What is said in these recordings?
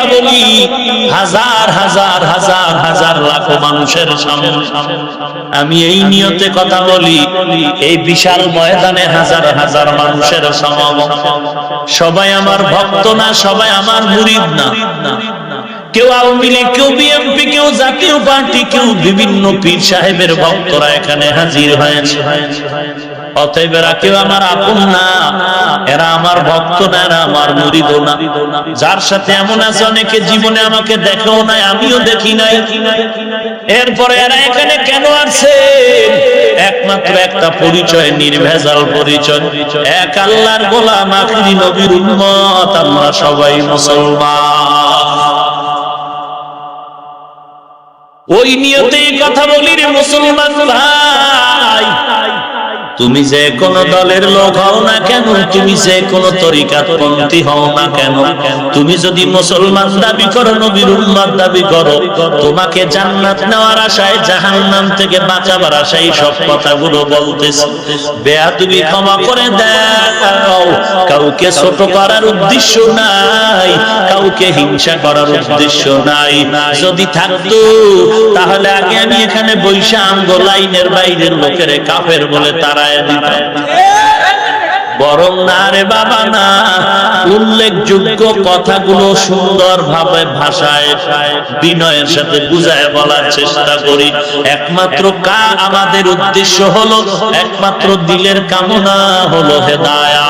কথা বলি, হাজার হাজার হাজার হাজার লাখো মানুষের সামনে। আমি এই নিয়তে কথা বলি, এই বিশাল ময়দানে হাজার হাজার মানুষের সমাগম। সবাই আমার ভক্ত না, সবাই আমার মুরিদ না। কেউ আওয়ামী লীগ, কেউ বিএনপি, কেউ জাতীয় পার্টি, কেউ বিভিন্ন পীর সাহেবের ভক্তরা এখানে হাজির হয়েছে। অতএব এরা কেউ আমার আপন না। এরা আমার ভক্ত না, এরা আমার না। যার সাথে এমন আছে, অনেকে জীবনে আমাকে দেখেও নাই, আমিও দেখি নাই। এরপরে এরা এখানে কেন একমাত্র একটা পরিচয়, নির্ভেজাল পরিচয়। এক আল্লাহর গোলাম নবীর আমরা সবাই মুসলমান। ওই নিয়তে কথা বলি রে মুসলমান ভাই। তুমি যে কোন দলের লোক হও না কেন, তুমি যে কোন তরিকাত পন্থী হও না কেন, তুমি যদি মুসলমান দাবি করো, নবীর উম্মত দাবি করো, তোমাকে জান্নাত নেওয়ার আশায় জাহান্নাম থেকে বাঁচাবার আশায় সব কথাগুলো বলতেছে। বেয়া তুমি ক্ষমা করে দাও, কাউকে ছোট করার উদ্দেশ্য নাই, কাউকে হিংসা করার উদ্দেশ্য নাই। যদি থাকতো, তাহলে আগে আমি এখানে বৈশা আমগো লাইনের বাইরের লোকের কাফের বলে বরং না রে বাবা, না। উল্লেখযোগ্য কথাগুলো সুন্দর ভাবে ভাষায়, বিনয়ের সাথে বুঝায় বলার চেষ্টা করি। একমাত্র কা আমাদের উদ্দেশ্য হলো, একমাত্র দিলের কামনা হলো হেদায়া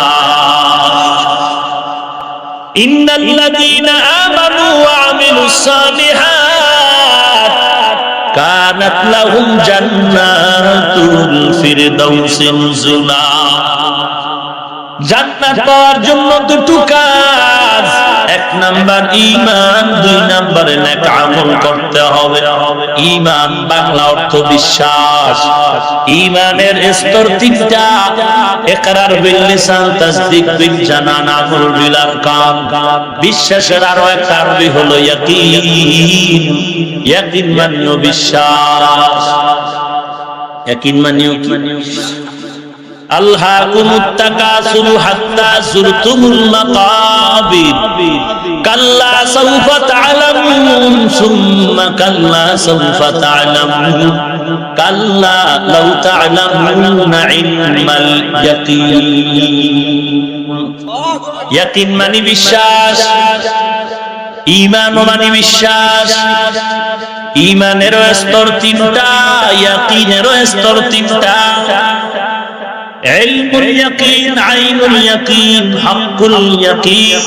ইন্নাল্লাযীনা আমানু ওয়া আমিলুস সালিহাত। কানাত লাহুম জান্নাতুল ফিরদাউসি নুজুলা জান্নাত পাওয়ার জন্য দুটো কাজ নাম্বার ঈমান দুই নাম্বারে নেক আমল করতে হবে। ঈমান বাংলা অর্থ বিশ্বাস। ঈমানের স্তর তিনটা। ইকরার বিল তাসদিক বিল জানান, আমল বিল আরকান। বিশ্বাসের আরও একটা আরবি হলো ইয়াকিন। ইয়াকিন মানে বিশ্বাস। ইয়াকিন মানে কি? আল্লাহকুমুত তাকাসুরু হাত্তা যুরতুমুল মাকাবির কাল্লা সাউফা তা'লামুন সুম্মা কাল্লা সাউফা তা'লামুন কাল্লা লাউ তা'লামুনা ইলমাল ইয়াকিন। ইয়াকিন মানে বিশ্বাস ইমান মানে বিশ্বাস। ইমানেরও স্তর তিনটা, ইয়াকিনেরও স্তর তিনটা। علم اليقين عين اليقين حق اليقين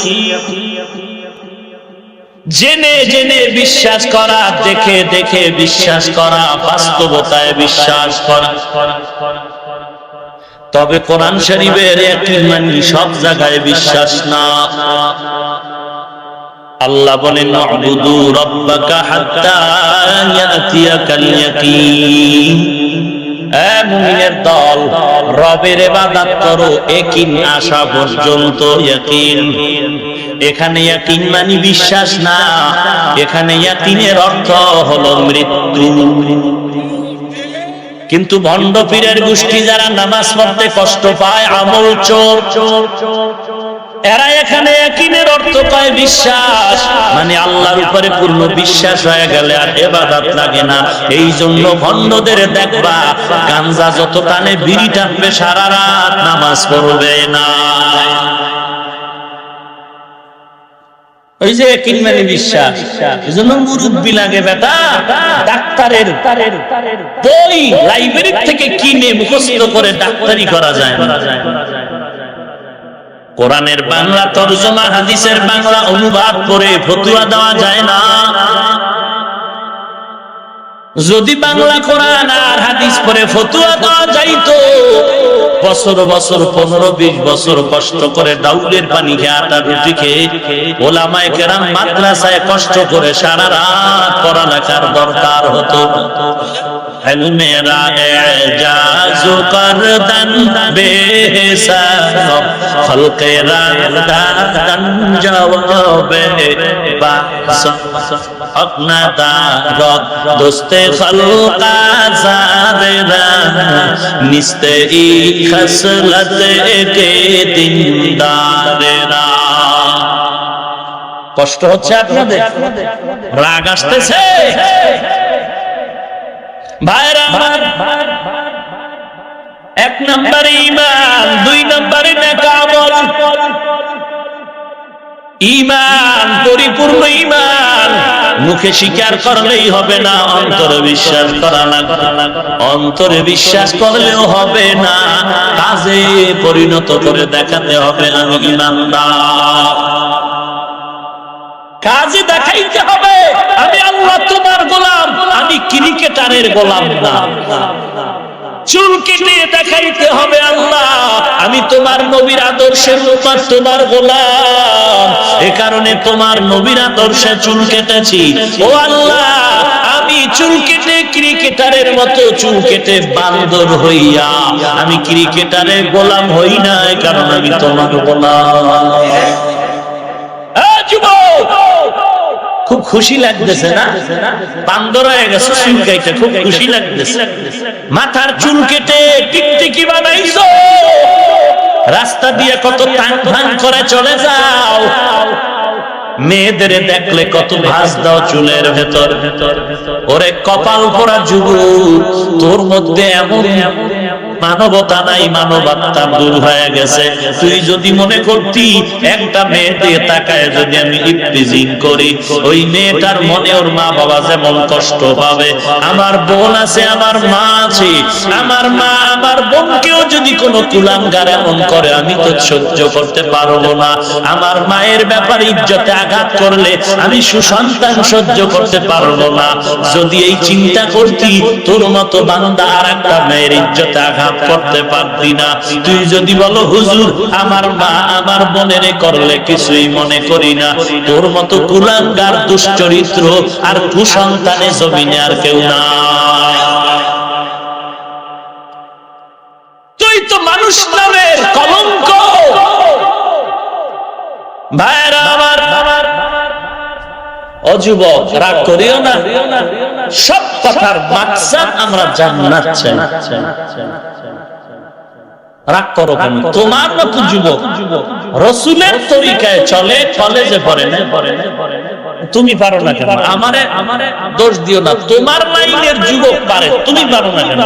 জেনে জেনে বিশ্বাস করা দেখে দেখে বিশ্বাস করা বাস্তবতায় বিশ্বাস করা তবে কোরআন শরীফের একই মানি সব জায়গায় বিশ্বাস না আল্লাহ বলেন নবুদু রব্বাকা হাত্তা ইয়াতিয়াকাল ইয়াকিন মুমিনের দল, রবের ইবাদত করো, একিন আসা পর্যন্ত ইয়াকিন। এখানে ইয়াকিন মানে বিশ্বাস না, এখানে ইয়াকিনের অর্থ হলো মৃত্যু। কিন্তু ভণ্ড পীরের গোষ্ঠী যারা নামাজ পড়তে কষ্ট পায়, আমল চোর চোর চোর। এরা এখানে একিনের অর্থ পায় বিশ্বাস? মানে আল্লাহর উপরে পূর্ণ বিশ্বাস হয়ে গেলে আর এবাদাত লাগে না। এই জন্য ভণ্ডদের দেখবা, গাঞ্জা যত টানে, বিড়ি টানবে, সারা রাত নামাজ পড়বে না। মানে কিনে ডাক্তারি করা যায় কোরআনের বাংলা তর্জমা, হাদিসের বাংলা অনুবাদ করে ফতুয়া দেওয়া যায় না। যদি বাংলা কোরআন আর হাদিস পরে ফতুয়া দেওয়া যাইতো, বছর বছর, পনেরো, বিশ বছর কষ্ট করে ডাউলের পানি খেয়ে আটা রুটি খেয়ে মাদ্রাসায় কষ্ট করে সারা রাত পড়ালেখার দরকার হতো। মেরা এজাজ করদন বেসাব খলকেরা দাদন জবাবে বাস হকনা দারত দোস্তে খলকা জাদেরা নিস্তে ই খসলত কে দিনদারেরা কষ্ট হচ্ছে আপনাদের রাগ আসতেছে এক নম্বরে ইমান দুই ইমান পরিপূর্ণ ইমান মুখে স্বীকার করলেই হবে না, অন্তরে বিশ্বাস করা অন্তরে বিশ্বাস করলেও হবে না, কাজে পরিণত করে দেখাতে হবে আমি ইমানদার কাজে দেখাইতে হবে, আমি আল্লাহ তোমার গোলাম। আমি ক্রিকেটারের গোলাম না। চুল কেটে দেখাইতে হবে আল্লাহ, আমি তোমার নবীর আদর্শের উপর তোমার গোলাম। এ কারণে তোমার নবীর আদর্শে চুল কেটেছি। ও আল্লাহ, আমি চুল কেটে ক্রিকেটারের মতো চুল কেটে বান্দর হইয়া, আমি ক্রিকেটারের গোলাম হই না কারণ আমি তোমার গোলাম। খুব খুশি লাগতেছে না? বান্দর হয়ে গেছে, চুল কেটে খুব খুশি লাগতেছে। মাথার চুল কেটে টিকটিকি বানাইছো। রাস্তা দিয়ে কত টান টান করে চলে যাও। মেয়েদের দেখলে কত ভাস দাও চুলের ভেতর। ভেতর ওরে কপাল পরা যুব তোর মধ্যে এমন মানবতা নাই দূর হয়ে গেছে। তুই যদি মনে করতি, একটা তাকায় যদি আমি করি, ওই মেয়েটার মনে ওর মা বাবা যেমন কষ্ট পাবে। আমার বোন আছে, আমার মা আছে। আমার মা, আমার বোনকেও যদি কোনো কুলাঙ্গার এমন করে, আমি তো সহ্য করতে পারব না। আমার মায়ের ব্যাপারে ইজ্জতে আঘাত করলে আমি সুসন্তান সহ্য করতে পারব না। যদি এই চিন্তা করতি, তোর মতো বান্দা আর একটা মেয়ের ইজ্জতে আঘাত করতে পারতি না। তুই যদি বলো, হুজুর, আমার মা আমার বোনের করলে কিছুই মনে করি না। তোর মতো কুলাঙ্গার, দুশ্চরিত্র আর কুসন্তানে জমিনে আর কেউ না। তুই তো মানুষ নামের কলঙ্ক। ভাইরা আমার অযুবক, রাগ করিও না। সব কথার আমরা রাগ করো কেন তোমার মতো যুবক রসুলের তরিকায় চলে তুমি পারো না কেন? আমারে আমারে দোষ দিও না। তোমার লাইনের যুবক পারে, তুমি পারো না কেন?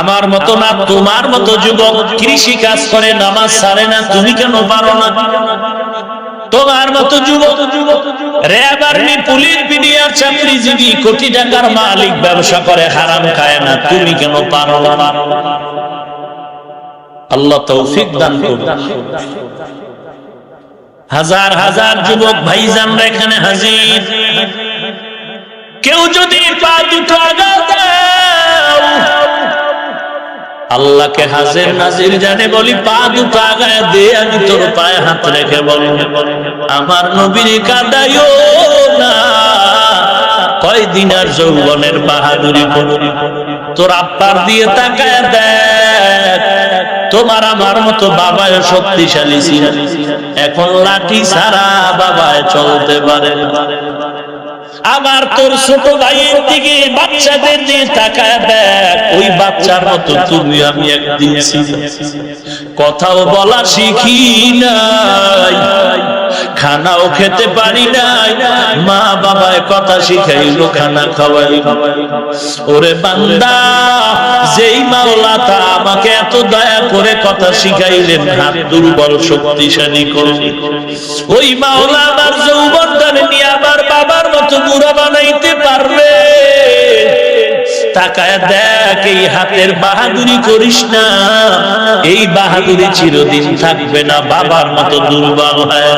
আমার মতো না, তোমার মতো যুবক কৃষি কাজ করে, নামাজ সারে না। তুমি কেন পারো না? তোমার মতো যুবক র্যাব আর্মি পুলিশ বিডিআর চাকরিজীবী কোটি টাকার মালিক, ব্যবসা করে হারাম খায় না, তুমি কেন পারো না? আল্লাহ তৌফিক দান করুন। হাজার হাজার যুবক ভাইজানরা এখানে হাজির। কেউ যদি পা দুটো আল্লাহকে হাজির নাজির জানে বলি পা দুটো আগায় দে আমি তোর পায়ে হাত রেখে বলি। আমার নবীর কাদাইও না। কয়দিন আর যৌবনের বাহাদুরি করুন তোর আব্বার দিয়ে তাকায় দেখ তোমার আমার মতো বাবায় শক্তিশালী ছিল। এখন লাঠি ছাড়া বাবায় চলতে পারে না। আবার তোর ছোট ভাইয়ের দিকে বাচ্চাদের দিয়ে তাকায় দেখ, ওই বাচ্চার মতো তুমি আমি একদিন। কথাও বলা শিখি নাই খানাও খেতে পারি নাই। মা বাবায় কথা শিখাইলো, খানা খাওয়াই ওরে বান্দা, যেই মাওলা তা আমাকে এত দয়া করে কথা শিখাইলেন, হাত দুর্বল, শক্তিশালী করে ওই মাওলা আমার যৌবন দানে নিয়ে আমার বাবার মতো বুড়া বানাইতে পারবে। তাকায় দেখ, এই হাতের বাহাদুরি করিস না। এই বাহাদুরি চিরদিন থাকবে না, বাবার মতো দুর্বল হয়